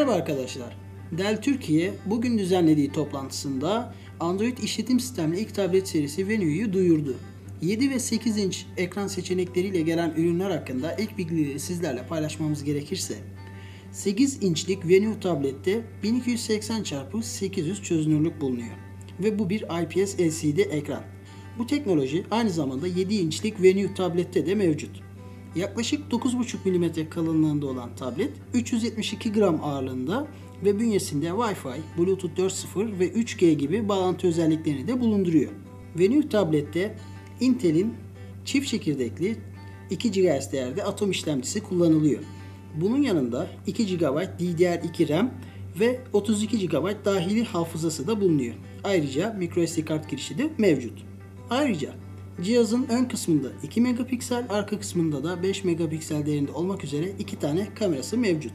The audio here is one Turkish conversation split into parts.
Merhaba arkadaşlar. Dell Türkiye bugün düzenlediği toplantısında Android işletim sistemli ilk tablet serisi Venue'yu duyurdu. 7 ve 8 inç ekran seçenekleriyle gelen ürünler hakkında ilk bilgileri sizlerle paylaşmamız gerekirse 8 inçlik Venue tablette 1280x800 çözünürlük bulunuyor ve bu bir IPS LCD ekran. Bu teknoloji aynı zamanda 7 inçlik Venue tablette de mevcut. Yaklaşık 9,5 mm kalınlığında olan tablet 372 gram ağırlığında ve bünyesinde Wi-Fi, Bluetooth 4.0 ve 3G gibi bağlantı özelliklerini de bulunduruyor. Venue tablette Intel'in çift çekirdekli 2 GHz değerde Atom işlemcisi kullanılıyor. Bunun yanında 2 GB DDR2 RAM ve 32 GB dahili hafızası da bulunuyor. Ayrıca microSD kart girişi de mevcut. Ayrıca cihazın ön kısmında 2 megapiksel, arka kısmında da 5 megapiksel değerinde olmak üzere iki tane kamerası mevcut.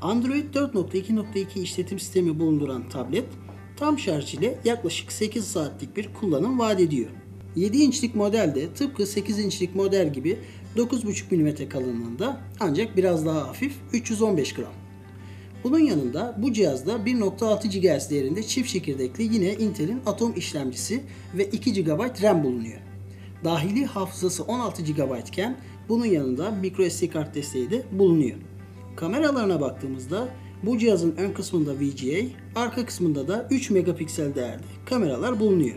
Android 4.2.2 işletim sistemi bulunduran tablet tam şarj ile yaklaşık 8 saatlik bir kullanım vaat ediyor. 7 inçlik modelde tıpkı 8 inçlik model gibi 9.5 mm kalınlığında ancak biraz daha hafif 315 gram. Bunun yanında bu cihazda 1.6 GHz değerinde çift çekirdekli yine Intel'in Atom işlemcisi ve 2 GB RAM bulunuyor. Dahili hafızası 16 GB iken bunun yanında microSD kart desteği de bulunuyor. Kameralarına baktığımızda bu cihazın ön kısmında VGA, arka kısmında da 3 megapiksel değerde kameralar bulunuyor.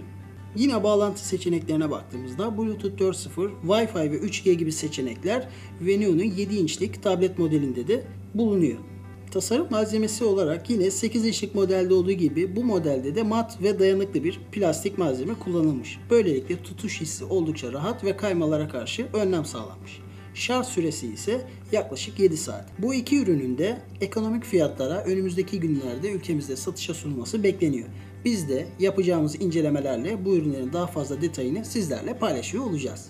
Yine bağlantı seçeneklerine baktığımızda Bluetooth 4.0, Wi-Fi ve 3G gibi seçenekler Venue'nun 7 inçlik tablet modelinde de bulunuyor. Tasarım malzemesi olarak yine 8 inçlik modelde olduğu gibi bu modelde de mat ve dayanıklı bir plastik malzeme kullanılmış. Böylelikle tutuş hissi oldukça rahat ve kaymalara karşı önlem sağlanmış. Şarj süresi ise yaklaşık 7 saat. Bu iki ürünün de ekonomik fiyatlara önümüzdeki günlerde ülkemizde satışa sunulması bekleniyor. Biz de yapacağımız incelemelerle bu ürünlerin daha fazla detayını sizlerle paylaşıyor olacağız.